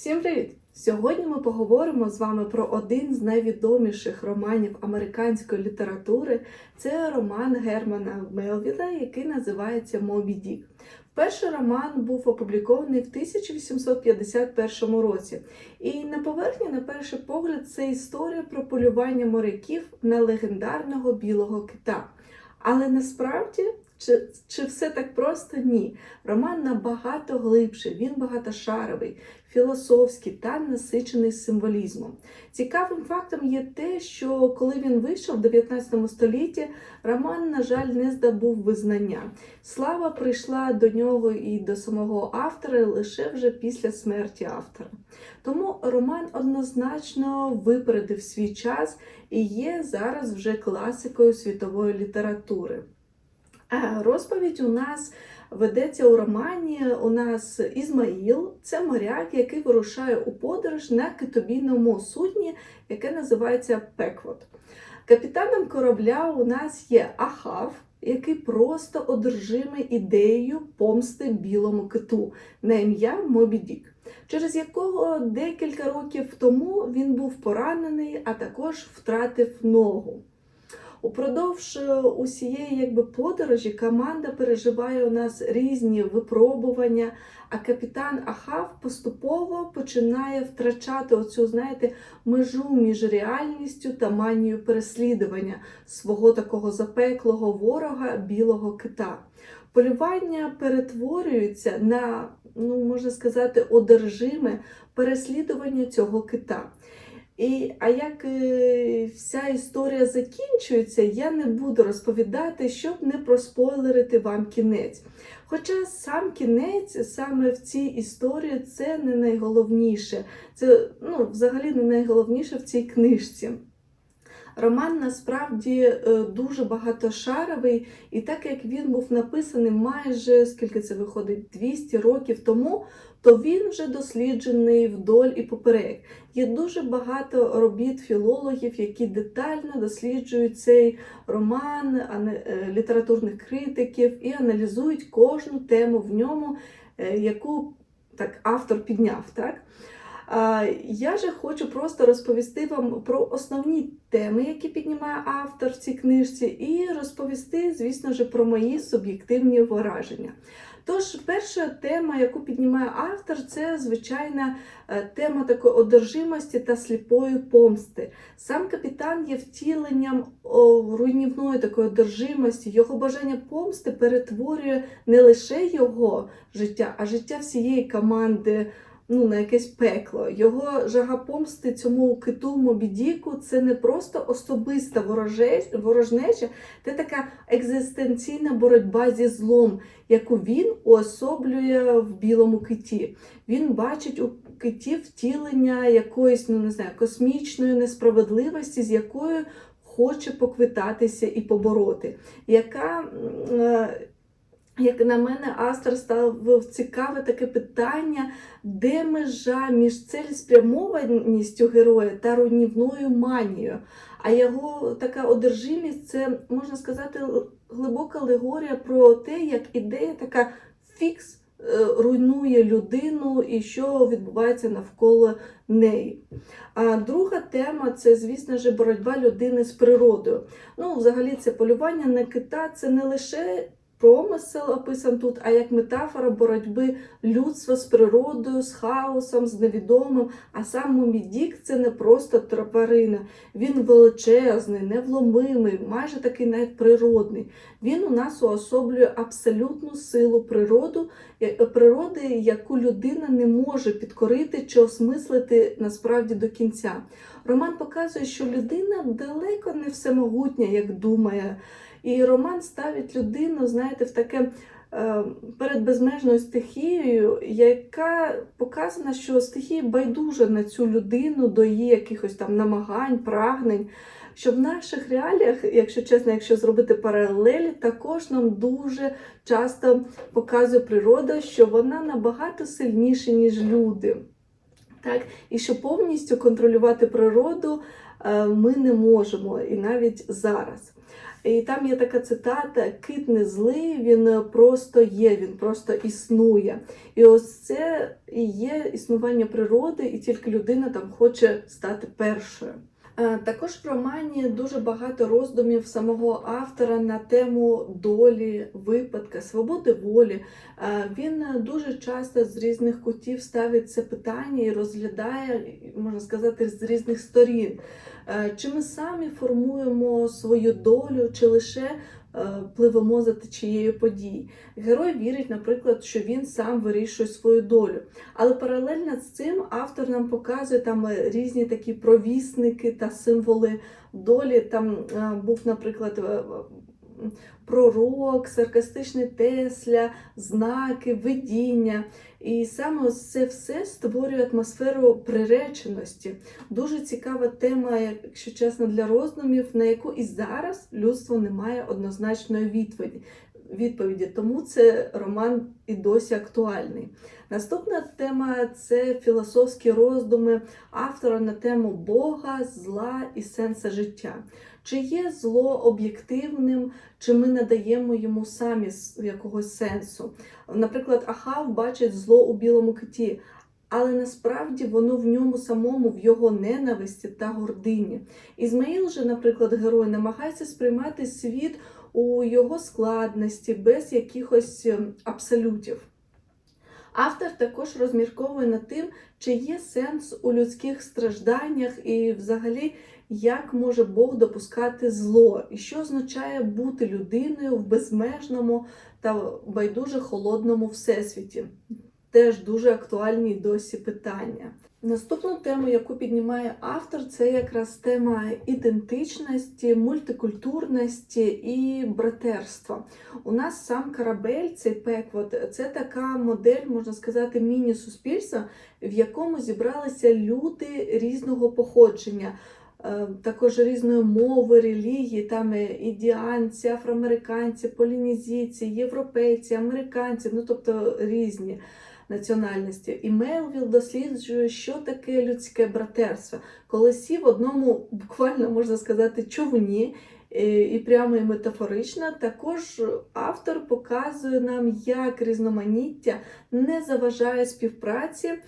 Всім привіт! Сьогодні ми поговоримо з вами про один з найвідоміших романів американської літератури. Це роман Германа Мелвіла, який називається Мобі Дік. Перший роман був опублікований в 1851 році. І на поверхні, на перший погляд, це історія про полювання моряків на легендарного білого кита. Але насправді, чи, чи все так просто? Ні. Роман набагато глибший, він багатошаровий, філософський та насичений символізмом. Цікавим фактом є те, що коли він вийшов в 19 столітті, роман, на жаль, не здобув визнання. Слава прийшла до нього і до самого автора лише вже після смерті автора. Тому роман однозначно випередив свій час і є зараз вже класикою світової літератури. Розповідь у нас ведеться у романі. У нас Ізмаїл, це моряк, який вирушає у подорож на китобійному судні, яке називається Пеквот. Капітаном корабля у нас є Ахав, який просто одержимий ідеєю помсти білому киту на ім'я Мобі Дік, через якого декілька років тому він був поранений, а також втратив ногу. Упродовж усієї якби, подорожі команда переживає у нас різні випробування, а капітан Ахав поступово починає втрачати оцю, знаєте, межу між реальністю та манією переслідування свого такого запеклого ворога білого кита. Полювання перетворюється на, ну можна сказати, одержиме переслідування цього кита. І, А як е, вся історія закінчується, я не буду розповідати, щоб не проспойлерити вам кінець. Хоча сам кінець саме в цій історії це не найголовніше. Це ну, взагалі не найголовніше в цій книжці. Роман насправді е, дуже багатошаровий, і так як він був написаний майже скільки це виходить 200 років тому, то він вже досліджений вдоль і поперек. Є дуже багато робіт філологів, які детально досліджують цей роман, е, літературних критиків і аналізують кожну тему в ньому, е, яку так автор підняв. Так? Я же хочу просто розповісти вам про основні теми, які піднімає автор в цій книжці, і розповісти, звісно ж, про мої суб'єктивні враження. Тож, перша тема, яку піднімає автор, це звичайна е, тема такої одержимості та сліпої помсти. Сам капітан є втіленням руйнівної такої одержимості, його бажання помсти перетворює не лише його життя, а життя всієї команди ну, на якесь пекло. Його жага помсти цьому киту Мобідіку це не просто особиста ворожнеча, це така екзистенційна боротьба зі злом, яку він уособлює в білому киті. Він бачить у киті втілення якоїсь, ну не знаю, космічної несправедливості, з якою хоче поквитатися і побороти. яка як на мене, Астер став цікаве таке питання, де межа між цілеспрямованістю героя та руйнівною манією. А його така одержимість це, можна сказати, глибока алегорія про те, як ідея така фікс е, руйнує людину і що відбувається навколо неї. А друга тема це, звісно ж, боротьба людини з природою. Ну, взагалі, це полювання на кита це не лише промисел описан тут, а як метафора боротьби людства з природою, з хаосом, з невідомим. А сам Мумідік це не просто тварина. Він величезний, невломимий, майже такий навіть природний. Він у нас уособлює абсолютну силу природу, природи, яку людина не може підкорити чи осмислити насправді до кінця. Роман показує, що людина далеко не всемогутня, як думає. І роман ставить людину, знаєте, в таке е, перед безмежною стихією, яка показана, що стихія байдуже на цю людину до її якихось там намагань, прагнень. Що в наших реаліях, якщо чесно, якщо зробити паралелі, також нам дуже часто показує природа, що вона набагато сильніша, ніж люди. Так, і що повністю контролювати природу е, ми не можемо, і навіть зараз. І там є така цитата: кит не злий, він просто є, він просто існує. І ось це і є існування природи, і тільки людина там хоче стати першою. Е, Також в романі дуже багато роздумів самого автора на тему долі, випадка, свободи волі. Е, Він дуже часто з різних кутів ставить це питання і розглядає, можна сказати, з різних сторін. Е, Чи ми самі формуємо свою долю, чи лише пливемо за течією подій. Герой вірить, наприклад, що він сам вирішує свою долю. Але паралельно з цим автор нам показує там е, різні такі провісники та символи долі. Там е, був, наприклад, е, пророк, саркастичний Тесля, знаки, видіння. І саме це все створює атмосферу приреченості. Дуже цікава тема, якщо чесно, для роздумів, на яку і зараз людство не має однозначної відповіді. Відповіді, тому це роман і досі актуальний. Наступна тема це філософські роздуми автора на тему Бога, зла і сенса життя. Чи є зло об'єктивним, чи ми надаємо йому самі якогось сенсу? Наприклад, Ахав бачить зло у білому киті, але насправді воно в ньому самому, в його ненависті та гордині. Ізмаїл же, наприклад, герой намагається сприймати світ у його складності, без якихось ем, абсолютів. Автор також розмірковує над тим, чи є сенс у людських стражданнях і взагалі як може Бог допускати зло, і що означає бути людиною в безмежному та байдуже холодному всесвіті. Теж дуже актуальні досі питання. Наступну тему, яку піднімає автор, це якраз тема ідентичності, мультикультурності і братерства. У нас сам корабель, цей пеквот, це така модель, можна сказати, міні-суспільства, в якому зібралися люди різного походження. е, Також різної мови, релігії, там е, індіанці, афроамериканці, полінезійці, європейці, американці, ну тобто різні національності. І Мелвіл досліджує, що таке людське братерство, коли всі в одному, буквально можна сказати, човні. е, І прямо і метафорично, також автор показує нам, як різноманіття не заважає співпраці, е,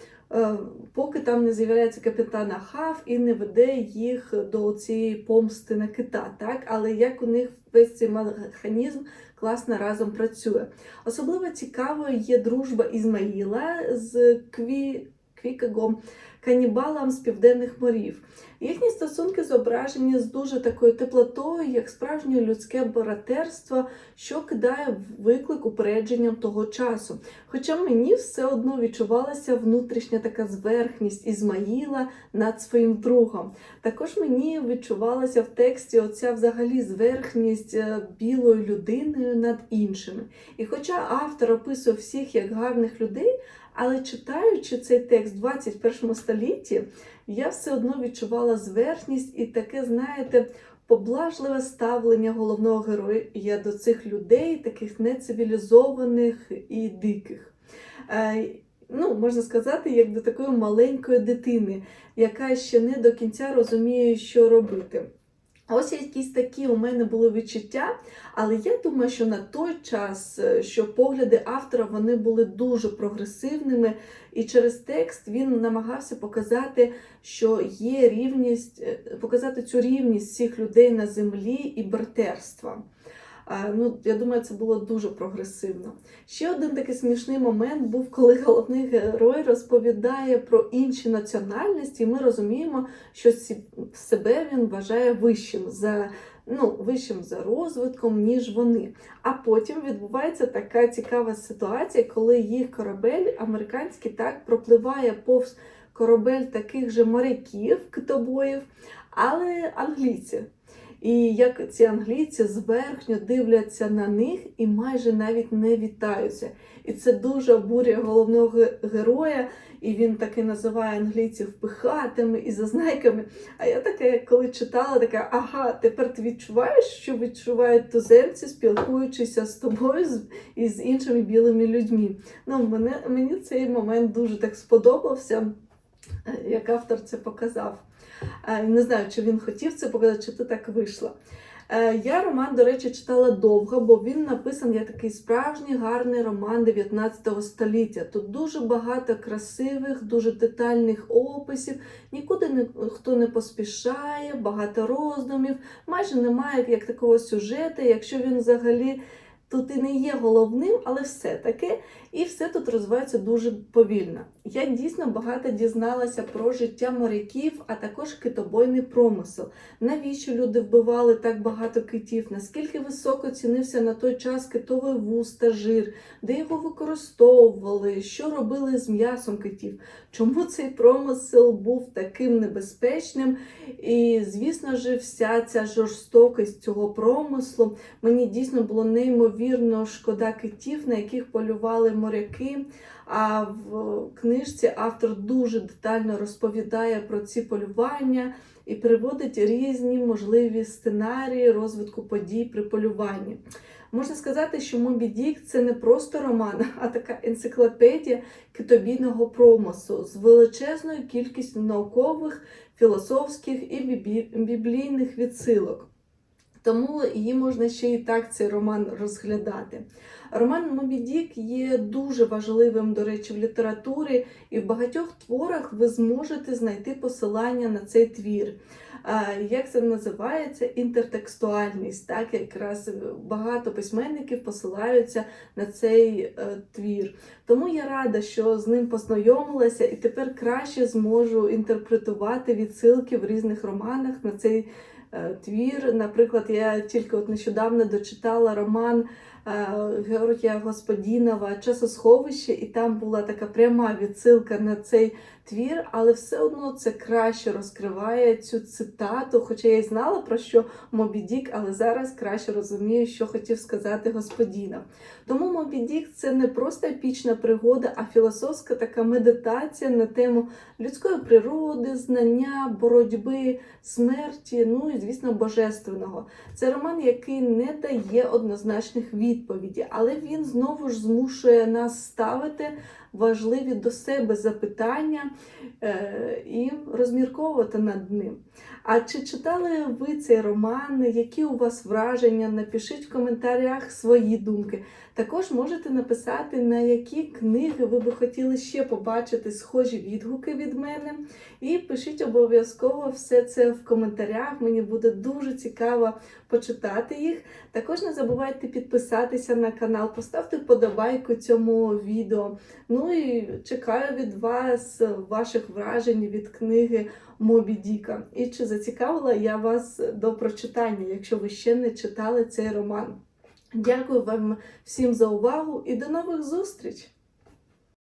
поки там не з'являється капітан Ахав і не веде їх до цієї помсти на кита. Так? Але як у них весь цей механізм класно разом працює. Особливо цікавою є дружба Ізмаїла з Кві... Квікагом, канібалом з південних морів. Їхні стосунки зображені з дуже такою теплотою, як справжнє людське братерство, що кидає виклик упередженням того часу. Хоча мені все одно відчувалася внутрішня така зверхність Ізмаїла над своїм другом. Також мені відчувалася в тексті оця взагалі зверхність е, білою людиною над іншими. І хоча автор описує всіх як гарних людей, але читаючи цей текст в 21 столітті, я все одно відчувала зверхність і таке, знаєте, поблажливе ставлення головного героя до цих людей, таких нецивілізованих і диких. Е, Ну, можна сказати, як до такої маленької дитини, яка ще не до кінця розуміє, що робити. Ось якісь такі у мене були відчуття, але я думаю, що на той час, е, що погляди автора вони були дуже прогресивними, і через текст він намагався показати, що є рівність, е, показати цю рівність всіх людей на землі і братерства. А, Ну, я думаю, це було дуже прогресивно. Ще один такий смішний момент був, коли головний герой розповідає про інші національності, і ми розуміємо, що себе він вважає вищим за. Ну, вищим за розвитком, ніж вони. А потім відбувається така цікава ситуація, коли їх корабель американський так пропливає повз корабель таких же моряків, китобоїв, але англійці. І як ці англійці зверхньо дивляться на них і майже навіть не вітаються. І це дуже обурює головного героя, і він таки називає англійців пихатими і зазнайками. А я таке, коли читала, така, ага, тепер ти відчуваєш, що відчувають туземці, спілкуючися з тобою і з іншими білими людьми. Ну, мене, мені цей момент дуже так сподобався. як автор це показав. Е, Не знаю, чи він хотів це показати, чи це так вийшло. Е, Я роман, до речі, читала довго, бо він написаний як такий справжній гарний роман 19 століття. Тут дуже багато красивих, дуже детальних описів, нікуди ніхто не поспішає, багато роздумів, майже немає як такого сюжету, якщо він взагалі тут і не є головним, але все-таки, і все тут розвивається дуже повільно. Я дійсно багато дізналася про життя моряків, а також китобойний промисел. Навіщо люди вбивали так багато китів? Наскільки високо цінився на той час китовий вуз та жир, де його використовували, що робили з м'ясом китів? Чому цей промисел був таким небезпечним? І, звісно ж, вся ця жорстокість цього промислу мені дійсно було неймовірно шкода китів, на яких полювали моряки. А в книжці автор дуже детально розповідає про ці полювання і приводить різні можливі сценарії розвитку подій при полюванні. Можна сказати, що Мобі Дік це не просто роман, а така енциклопедія китобійного промислу з величезною кількістю наукових, філософських і біблійних відсилок. Тому її можна ще і так цей роман розглядати. Роман Мобі Дік є дуже важливим, до речі, в літературі, і в багатьох творах ви зможете знайти посилання на цей твір. Як це називається? Інтертекстуальність. Так, якраз багато письменників посилаються на цей е, твір. Тому я рада, що з ним познайомилася, і тепер краще зможу інтерпретувати відсилки в різних романах на цей твір. Наприклад, я тільки от нещодавно дочитала роман е, Георгія Господінова Часосховище, і там була така пряма відсилка на цей твір, але все одно це краще розкриває цю цитату. Хоча я й знала про що Мобі Дік, але зараз краще розумію, що хотів сказати Господіна. Тому Мобі Дік це не просто епічна пригода, а філософська така медитація на тему людської природи, знання, боротьби, смерті, ну і звісно, божественного. Це роман, який не дає однозначних відповідей, але він знову ж змушує нас ставити важливі до себе запитання і розмірковувати над ним. А чи читали ви цей роман? Які у вас враження? Напишіть в коментарях свої думки. Також можете написати, на які книги ви би хотіли ще побачити схожі відгуки від мене. І пишіть обов'язково все це в коментарях. Мені буде дуже цікаво почитати їх. Також не забувайте підписатися на канал, поставте вподобайку цьому відео. Ну і чекаю від вас ваших вражень від книги Мобі Діка. І чи зацікавила я вас до прочитання, якщо ви ще не читали цей роман. Дякую вам всім за увагу і до нових зустріч!